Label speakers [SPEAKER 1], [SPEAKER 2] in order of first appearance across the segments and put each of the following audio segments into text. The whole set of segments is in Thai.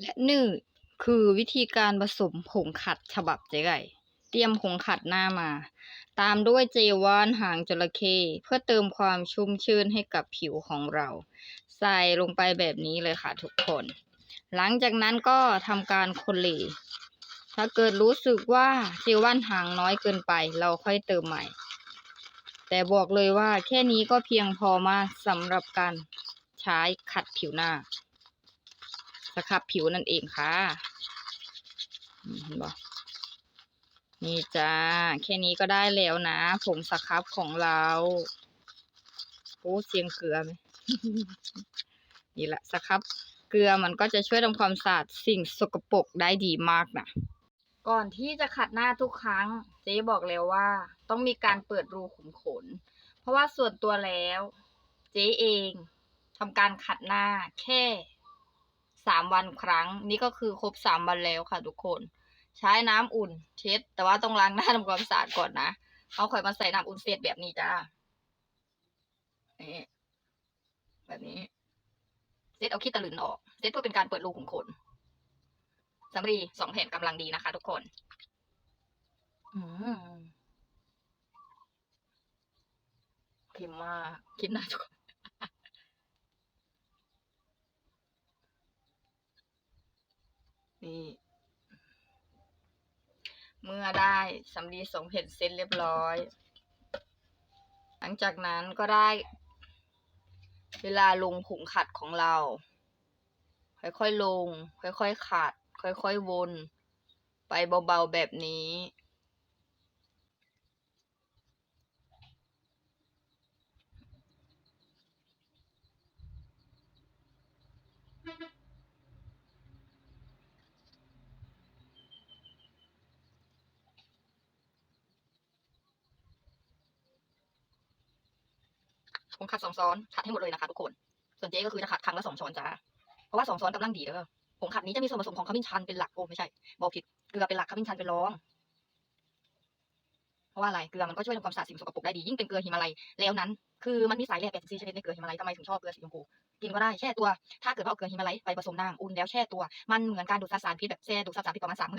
[SPEAKER 1] และนี่คือวิธีการผสมผงขัดฉบับเจ๊ไก่เตรียมผงขัดหน้ามา ตามด้วยเจวานหางจระเข้เพื่อเติมความชุ่มชื่นให้กับผิวของเรา ใส่ลงไปแบบนี้เลยค่ะทุกคน หลังจากนั้นก็ทำการคนเหลถ้าเกิดรู้สึกว่าเจวานหางน้อยเกินไป เราค่อยเติมใหม่ แต่บอกเลยว่าแค่นี้ก็เพียงพอมากสำหรับการใช้ขัดผิวหน้า สครับผิวนั่นเองค่ะเห็นบ่นี่จ้า แค่นี้ก็ได้แล้วนะผงสครับของเราโอ้เสียงเกลือไหมนี่แหละสครับ เกลือมันก็จะช่วยทำความสะอาดสิ่งสกปรกได้ดีมากนะก่อนที่จะขัดหน้าทุกครั้ง เจ๊บอกแล้วว่า ต้องมีการเปิดรูขุมขน เพราะว่าส่วนตัวแล้ว เจ๊เองทำการขัดหน้าแค่ สามวันครั้ง นี่ก็คือครบสามวันแล้วค่ะทุกคน ใช้น้ำอุ่น เช็ด แต่ว่าต้องล้างหน้าทำความสะอาดก่อนนะเอาค่อยมาใส่น้ำอุ่นเสร็จแบบนี้จ้านี่แบบนี้เซตเอาขี้ตะลึนออกเซตเพื่อเป็นการเปิดรูขุมขนสำลีสองแผ่นกำลังดีนะคะทุกคนอืมเค็มมากคิดหน้าทุกคน นี่ เมื่อได้สำลีสองเห็นเสร็จเรียบร้อย หลังจากนั้นก็ได้ เวลาลงผงขัดของเรา ค่อยๆลง ค่อยๆขัด ค่อยๆวน ไปเบาๆแบบนี้ ผมขัดสองซ้อนขัดให้หมดเลยนะคะทุกคน ส่วนเจ๊ก็คือจะขัดครั้งละสองช้อนจ้า เพราะว่าสองซ้อนกำลังดีเด้อผงขัดนี้จะมีส่วนผสมของขมิ้นชันเป็นหลักโอ้ไม่ใช่บอกผิดเกลือเป็นหลักขมิ้นชันเป็นรอง เพราะว่าอะไรเกลือมันก็ช่วยทำความสะอาดสิ่งสกปรกได้ดียิ่งเป็นเกลือหิมาลัยแล้วนั้น คือมันมีสายแร่84ชนิดในเกลือหิมาลัยทำไมถึงชอบเกลือสีชมพูกินก็ได้แช่ตัว ถ้าเกิดว่าเอาเกลือหิมาลัยไปผสมน้ำอุ่นแล้วแช่ตัวมันเหมือนการดูดซับสารพิษแบบแช่ดูดซับสารพิษประมาณสาม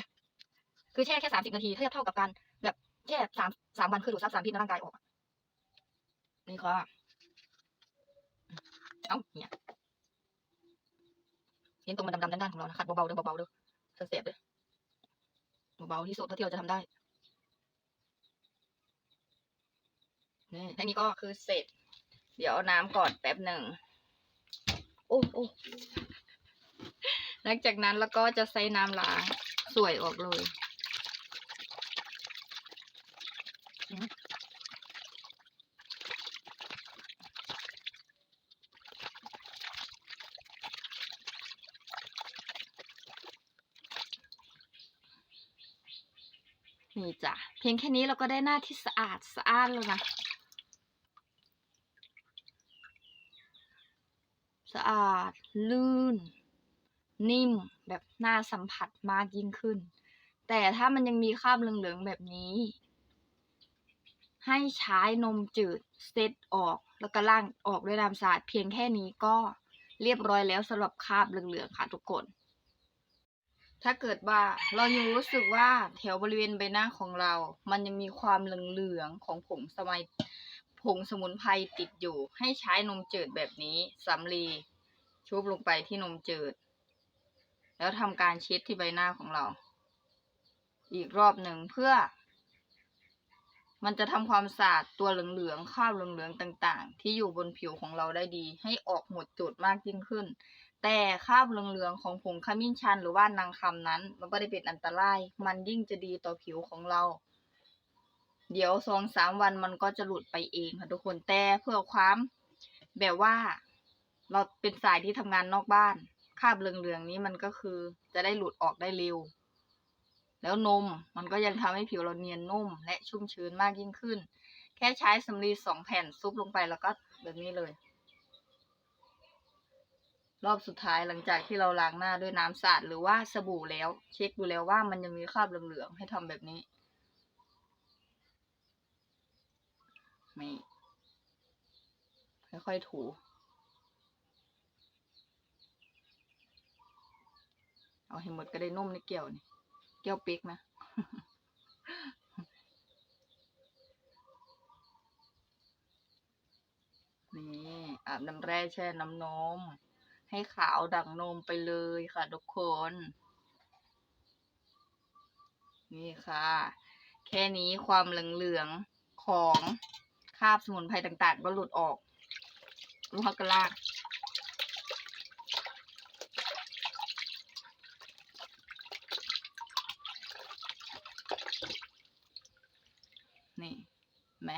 [SPEAKER 1] คือแช่แค่สามสิบนาทีเทียบเท่ากับการแบบแช่สามสามวันคือดูดซับสารพิษในร่างกายออกนี่ค่ะ เอ้าเนี่ยเห็นตรงมันดำๆด้านๆของเรานะขัดเบาๆเด้อเบาๆเด้อเสียบเด้อเบาๆที่สุดเท่าที่เราจะทำได้นี่แค่นี้ก็คือเสร็จ เดี๋ยวเอาน้ำก่อนแป๊บหนึ่งโอ้โอ้หลังจากนั้นแล้วก็จะใช้น้ำล้างสวยออกเลย นี่จ้ะเพียงแค่นี้เราก็ได้หน้าที่สะอาดสะอาดแล้วนะสะอาด ลื่น นิ่มแบบน่าสัมผัสมากยิ่งขึ้น แต่ถ้ามันยังมีคราบเหลืองๆแบบนี้ ให้ใช้นมจืดเซตออกแล้วก็ล้างออกด้วยน้ำสะอาดเพียงแค่นี้ก็เรียบร้อยแล้วสำหรับคราบเหลืองๆค่ะทุกคน ถ้าเกิดว่าเรายังรู้สึกว่าแถวบริเวณใบหน้าของเรา มันยังมีความเหลืองๆของผงสมัยผงสมุนไพรติดอยู่ ให้ใช้นมจืดแบบนี้สำลีชุบลงไปที่นมจืด แล้วทำการเช็ดที่ใบหน้าของเรา อีกรอบหนึ่งเพื่อ มันจะทำความสะอาดตัวเหลืองๆคราบเหลืองๆต่าง ๆ ที่อยู่บนผิวของเราได้ดี ให้ออกหมดจุดมากยิ่งขึ้น แต่คราบเหลืองๆของผงขมิ้นชันหรือว่านางคำนั้น มันไม่ได้เป็นอันตราย มันยิ่งจะดีต่อผิวของเรา เดี๋ยวสองสามวันมันก็จะหลุดไปเองค่ะทุกคนแต่เพื่อความแบบว่า เราเป็นสายที่ทำงานนอกบ้านคราบเหลืองๆนี้มันก็คือจะได้หลุดออกได้เร็ว แล้วนมมันก็ยังทำให้ผิวเราเนียนนุ่ม และชุ่มชื้นมากยิ่งขึ้น แค่ใช้สำลีสองแผ่นซุปลงไปแล้วก็แบบนี้เลย รอบสุดท้ายหลังจากที่เราล้างหน้าด้วยน้ำสะอาดหรือว่าสบู่แล้ว เช็คดูแล้วว่ามันยังมีคราบเหลืองๆให้ทำแบบนี้นี่ค่อยๆถูเอาให้หมดก็ได้นุ่มในแก้วนี่แก้วป๊กนะ นี่อาบน้ำแร่แช่น้ำนม ให้ขาวดั่งนมไปเลยค่ะทุกคน นี่ค่ะ แค่นี้ความเหลืองๆของคาบสมุนไพรต่างๆ ก็หลุดออกลูกฮักกะลากนี่ไหม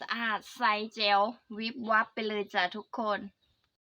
[SPEAKER 1] สะอาดใสเจลวิบวับไปเลยจ้ะทุกคน